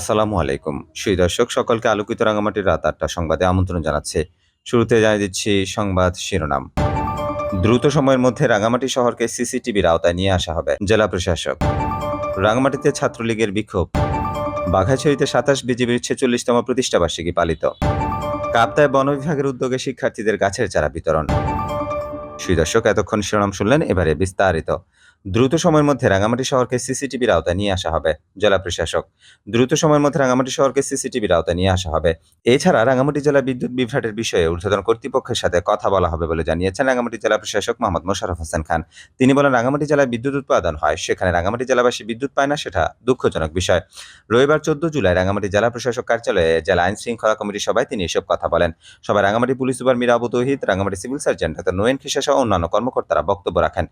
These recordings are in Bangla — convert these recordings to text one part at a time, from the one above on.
আসসালামু আলাইকুম। সুই দর্শক, সকলকে আলোকিত রাঙামাটির রাত আটটা সংবাদে আমন্ত্রণ জানাচ্ছে। শুরুতে জানিয়ে দিচ্ছি সংবাদ শিরোনাম। দ্রুত সময়ের মধ্যে রাঙামাটি শহরকে সিসিটিভির আওতায় নিয়ে আসা হবে জেলা প্রশাসক। রাঙামাটিতে ছাত্রলীগের বিক্ষোভ। বাঘাছড়িতে সাতাশ বিজিবির ছেচল্লিশতম প্রতিষ্ঠাবার্ষিকী পালিত। কাপ্তায় বন বিভাগের উদ্যোগে শিক্ষার্থীদের গাছের চারা বিতরণ। সুই দর্শক, এতক্ষণ শিরোনাম শুনলেন, এবারে বিস্তারিত। দ্রুত সময়ের মধ্যে রাঙামাটি শহরকে সিসিটিভির আওতায় নিয়ে আসা হবে, জেলা প্রশাসক। দ্রুত সময়ের মধ্যে রাঙামাটি শহরকে সিসিটিভির আওতায় নিয়ে আসা হবে। এছাড়া রাঙামাটি জেলা বিদ্যুৎ বিভ্রাটের বিষয়ে ঊর্ধ্বতন কর্তৃপক্ষের সাথে কথা বলা হবে বলে জানিয়েছেন রাঙামাটি জেলা প্রশাসক মোহাম্মদ মোশারফ হোসেন খান। তিনি বলেন, রাঙামাটি জেলায় বিদ্যুৎ উৎপাদন হয়, সেখানে রাঙামাটি জেলাবাসী বিদ্যুৎ পায় না, সেটা দুঃখজনক বিষয়। রবিবার চোদ্দ জুলাই রাঙামাটি জেলা প্রশাসক কার্যালয়ে জেলা আইন শৃঙ্খলা কমিটির সভায় তিনি এসব কথা বলেন। সবাই Rangamati police super Mira Abu Tauhid, Rangamati civil surgeon doctor Noyen Khisa সহ অন্যান্য কর্মকর্তারা বক্তব্য রাখেন।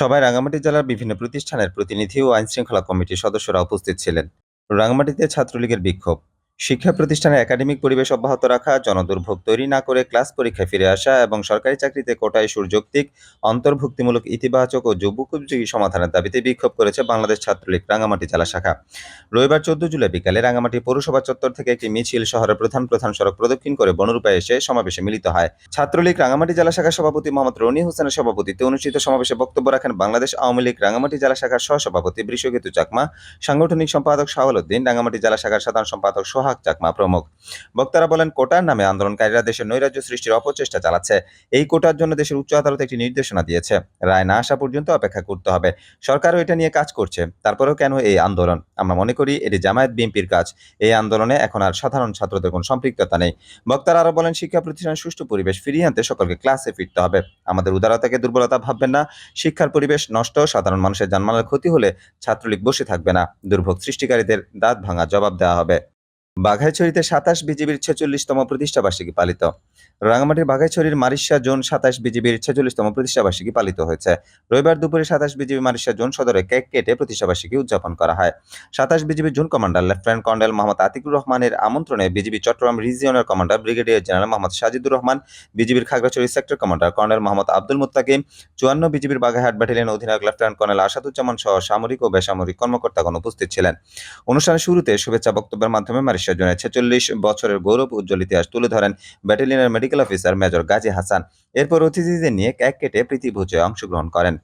সবাই রাঙামাটি জেলার বিভিন্ন প্রতিষ্ঠানের প্রতিনিধি ও আইনশৃঙ্খলা কমিটির সদস্যরা উপস্থিত ছিলেন। রাঙামাটিতে ছাত্রলীগের বিক্ষোভ। শিক্ষা প্রতিষ্ঠানের একাডেমিক পরিবেশ অব্যাহত রাখা, জনদুর্ভোগ তৈরি না করে ক্লাস পরীক্ষায় ফিরে আসা এবং সরকারি চাকরিতে কোটায় সুযৌক্তিক অন্তর্ভুক্তিমূলক ইতিবাচক ও যুবকোপযোগী সমাধানের দাবিতে বিক্ষোভ করেছে বাংলাদেশ ছাত্রলীগ রাঙামাটি জেলা শাখা। রবিবার চোদ্দ জুলাই বিকালে রাঙামাটি পৌরসভা চত্বর থেকে একটি মিছিল শহরের প্রধান প্রধান সড়ক প্রদক্ষিণ করে বনরূপায় এসে সমাবেশে মিলিত হয়। ছাত্রলীগ রাঙামাটি জেলা শাখার সভাপতি মোহাম্মদ রনি হোসেনের সভাপতিত্বে অনুষ্ঠিত সমাবেশে বক্তব্য রাখেন বাংলাদেশ আওয়ামী লীগ রাঙামাটি জেলা শাখার সহসভাপতি বৃষকেতু চাকমা, সাংগঠনিক সম্পাদক শাহুল উদ্দিন রাঙামাটি জেলা শাখার সাধারণ সম্পাদক সোহাগ চাকমা প্রমুখ। বক্তারা বলেন, কোটার নামে আন্দোলনকারীরা দেশের নৈরাজ্য সৃষ্টির অপচেষ্টা চালাচ্ছে। এই কোটার জন্য দেশের উচ্চ আদালত একটি নির্দেশনা দিয়েছে। রায় না আসা পর্যন্ত অপেক্ষা করতে হবে। সরকারও এটা নিয়ে কাজ করছে। তারপরেও কেন এই আন্দোলন? আমরা মনে করি, এটি জামায়াত বিএনপির কাজ। এই আন্দোলনে এখন আর সাধারণ ছাত্রদের কোনো সম্পৃক্ততা নেই। বক্তারা আরও বলেন, শিক্ষা প্রতিষ্ঠানের সুষ্ঠু পরিবেশ ফিরিয়ে আনতে সকলকে ক্লাসে ফিরতে হবে। আমাদের উদারতাকে দুর্বলতা ভাববেন না। শিক্ষার পরিবেশ নষ্ট, সাধারণ মানুষের জানমালের ক্ষতি হলে ছাত্রলীগ বসে থাকবে না। দুর্ভোগ সৃষ্টিকারীদের দাঁত ভাঙা জবাব দেওয়া হবে। বাঘাইছড়িতে সাতাশ বিজিবির ছেচল্লিশতম প্রতিষ্ঠাবার্ষিকী পালিত। রাঙামাটির বাঘাইছড়ির মারিশা জোন সাতাশ বিজিবির ছেচল্লিশতম প্রতিষ্ঠাবার্ষিকী পালিত হয়েছে। রবিবার দুপুরে সাতাশ বিজিবি মারিশা জোন সদরে কেক কেটে প্রতিষ্ঠাবার্ষিকী উদযাপন করা হয়। সাতাশ বিজিবির zone commander lieutenant colonel Mohammad Atiqur রহমানের আমন্ত্রণে BGB Chittagong রিজিয়নের commander brigadier general Mohammad Sajidur Rahman, বিজিবির Khagrachari sector commander colonel Mohammad Abdul Muttakim চুয়ান্ন বিজিবির বাঘাহাট ব্যাটালিয়ন অধিনায়ক লেফটেন্যান্ট কর্নেল আসাদুজ্জামান সহ সামরিক ও বেসামরিক কর্মকর্তাগণ উপস্থিত ছিলেন। অনুষ্ঠানের শুরুতে শুভেচ্ছা বক্তব্যের মাধ্যমে মারিশা জোনের ছেচল্লিশ বছরের গৌরব উজ্জ্বল ইতিহাস তুলে ধরেন ব্যাটালিয়নের medical officer major Gazi Hasan. এরপর অতিথিদের নিয়ে কেক কেটে প্রীতিভোজে অংশগ্রহণ করেন।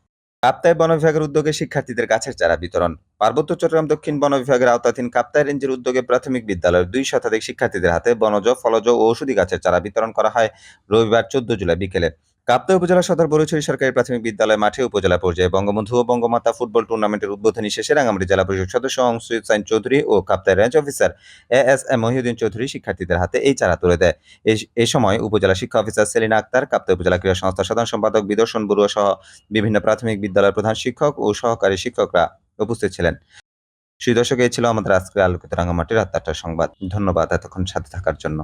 কাপ্তায় বন বিভাগের উদ্যোগে শিক্ষার্থীদের গাছের চারা বিতরণ। পার্বত্য চট্টগ্রাম দক্ষিণ বন বিভাগের আওতাধীন কাপ্তায় রেঞ্জের উদ্যোগে প্রাথমিক বিদ্যালয়ের দুই শতাধিক শিক্ষার্থীদের হাতে বনজ, ফলজ ও ঔষধি গাছের চারা বিতরণ করা হয়। রবিবার চোদ্দ জুলাই বিকেলে। কাপ্তায় উপজেলা সদর বরুছড়ি সরকারি প্রাথমিক বিদ্যালয় মাঠে উপজেলা পর্যায়ে বঙ্গবন্ধু ও বঙ্গমাতা ফুটবল টুর্নামেন্টের উদ্বোধনী শেষে রাঙামাটি জেলা পরিষদ সদস্য অংশুদ সাইন চৌধুরী ও Kaptai range officer A S M Mohiuddin Chowdhury শিক্ষার্থীদের হাতে এই চারা তুলে দেয়। এই সময় উপজেলা শিক্ষা অফিসার সেলিনা আক্তার কাপ্তায় উপজেলা ক্রীড়া সংস্থার সাধারণ সম্পাদক বিদর্শন বড়ুয়া সহ বিভিন্ন প্রাথমিক বিদ্যালয়ের প্রধান শিক্ষক ও সহকারী শিক্ষকরা উপস্থিত ছিলেন। সেই দর্শক এই ছিল আমাদের আজকের আলোকিত রাঙামাটির রাত সংবাদ। ধন্যবাদ এতক্ষণ সাথে থাকার জন্য।